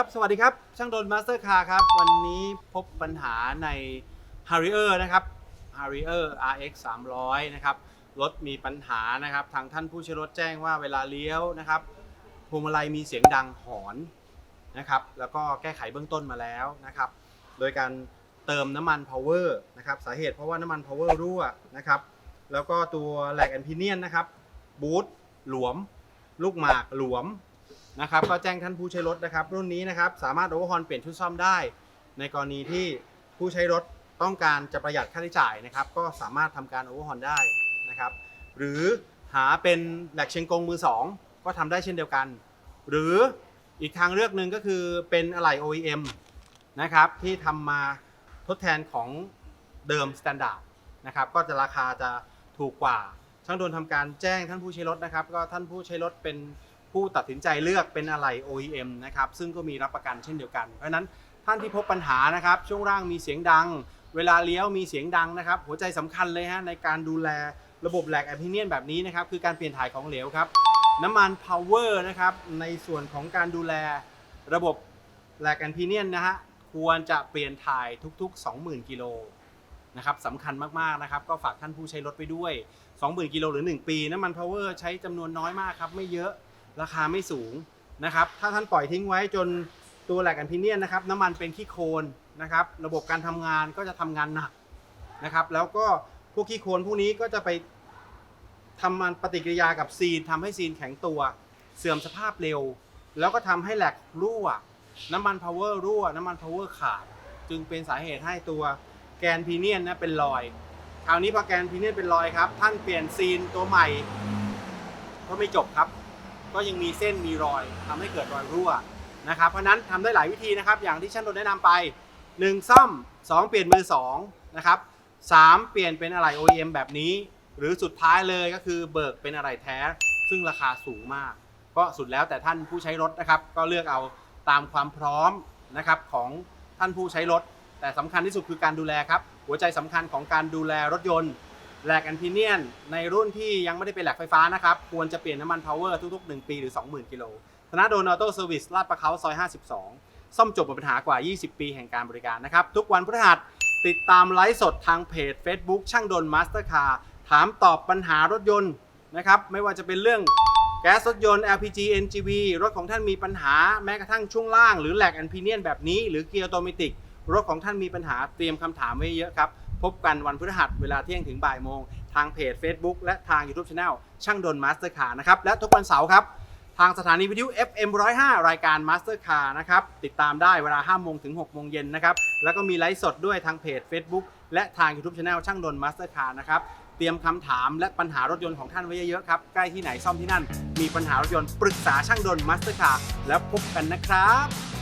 ครับ สวัสดีครับ ช่างดนมาสเตอร์คาร์ครับ วันนี้พบปัญหาใน Harrier นะครับ Harrier RX 300 นะครับ รถมีปัญหานะครับ ทางท่านผู้ใช้รถแจ้งว่าเวลาเลี้ยวนะครับพวงมาลัยมีเสียงดังหอนนะครับ แล้วก็แก้ไขเบื้องต้นมาแล้วนะครับ โดยการเติมน้ำมัน power นะครับ สาเหตุเพราะว่าน้ำมัน power รั่วนะครับ แล้วก็ตัวแหลกแอนพิเนียนนะครับ บูทหลวม ลูกหมากหลวม นะครับก็แจ้งท่านผู้ใช้รถนะครับ รุ่นนี้นะครับสามารถโอเวอร์ฮอนเปลี่ยนชุดซ่อมได้ ในกรณีที่ผู้ใช้รถต้องการจะประหยัดค่าใช้จ่ายนะครับ ก็สามารถทำการโอเวอร์ฮอนได้นะครับ หรือหาเป็นแหลกเชียงกงมือ 2 ก็ทำได้เช่นเดียวกัน หรืออีกทางเลือกหนึ่งก็คือเป็นอะไหล่ OEM นะครับที่ทำมาทดแทนของเดิมสแตนดาร์ดนะครับก็จะราคาจะถูกกว่าช่างโดนทำการแจ้งท่านผู้ใช้รถนะครับ ก็ท่านผู้ใช้รถเป็น ผู้ตัดสินใจเลือกเป็นอะไหล่ OEM นะครับซึ่งก็มีรับประกันเช่นเดียวกัน เพราะฉะนั้นท่านที่พบปัญหานะครับช่วงล่างมีเสียงดัง เวลาเลี้ยวมีเสียงดังนะครับ หัวใจสำคัญเลยฮะในการดูแลระบบแหลกแอพิเนียนแบบนี้นะครับคือการเปลี่ยนถ่ายของเหลวครับ น้ำมัน Power นะครับในส่วนของการดูแลระบบแหลกแอนพิเนียนนะฮะควรจะเปลี่ยนถ่ายทุกๆ 20,000 กิโลนะครับสำคัญมากๆนะครับก็ฝากท่านผู้ใช้รถไปด้วย 20,000 กิโลหรือ 1 ปี น้ำมัน Power ใช้จำนวนน้อยมากครับไม่เยอะ ราคาไม่สูงนะครับ ถ้าท่านปล่อยทิ้งไว้จนตัวแหลกแอนพิเนียนนะครับน้ำมันเป็นขี้โคลนนะครับ ระบบการทำงานก็จะทำงานหนักนะครับ แล้วก็พวกขี้โคลนพวกนี้ก็จะไปทำมันปฏิกิริยากับซีนทำให้ซีนแข็งตัว เสื่อมสภาพเร็ว แล้วก็ทำให้แหลกรั่ว น้ำมันพาวเวอร์รั่ว น้ำมันพาวเวอร์ขาด จึงเป็นสาเหตุให้ตัวแกนพีเนียนนะเป็นรอย คราวนี้พอแกนพีเนียนเป็นรอยครับ ท่านเปลี่ยนซีนตัวใหม่ ก็ไม่จบครับ ก็ยังมีเส้นมีรอยทำให้เกิดรอยรั่วนะครับเพราะนั้นทำได้หลายวิธีนะครับ อย่างที่ช่างโดนแนะนำไป 1 ซ่อม 2 เปลี่ยนมือ2นะครับ3เปลี่ยนเป็นอะไร OEM แบบนี้ หรือสุดท้ายเลยก็คือเบิกเป็นอะไรแท้ ซึ่งราคาสูงมาก ก็สุดแล้วแต่ท่านผู้ใช้รถนะครับ ก็เลือกเอาตามความพร้อมนะครับของท่านผู้ใช้รถ แต่สำคัญที่สุดคือการดูแลครับ หัวใจสำคัญของการดูแลรถยนต์ แหลกแอนพิเนียนในรุ่นที่ยังไม่ได้เป็นแหลกไฟฟ้านะครับ ควรจะเปลี่ยนน้ำมันพาวเวอร์ทุกๆ 1 ปีหรือ 20,000 กิโลธนาโดนออโต้เซอร์วิสลาดประเขาซอย 52 ซ่อมจบปัญหากว่า 20 ปีแห่งการบริการนะครับ ทุกวันพฤหัสติดตามไลฟ์สดทางเพจ Facebook ช่างดนมาสเตอร์คาร์ถามตอบปัญหารถยนต์นะครับไม่ว่าจะเป็นเรื่องแก๊สรถยนต์ LPG NGV รถของท่านมีปัญหาแม้กระทั่งช่วงล่างหรือแหลกแอนพิเนียนแบบนี้ หรือเกียร์ออโตเมติกรถของท่านมีปัญหาเตรียมคำถามไว้เยอะครับ พบกันวันพฤหัสเวลาเที่ยงถึงบ่ายโมง ทางเพจ Facebook และทาง YouTube Channel ช่างดนมาสเตอร์คาร์นะครับและทุกวันเสาร์ครับ ทางสถานีวิทยุ FM 105 รายการ Master Car นะครับ ติดตามได้เวลา 5 โมงถึง 6 โมงเย็นนะครับ แล้วก็มีไลฟ์สดด้วยทางเพจ Facebook และทาง YouTube Channel ช่างดน Master Car นะครับ เตรียมคำถามและปัญหารถยนต์ของท่านไว้เยอะๆครับ ใกล้ที่ไหนซ่อมที่นั่น มีปัญหารถยนต์ปรึกษาช่างดน Master Car แล้วพบกันนะครับ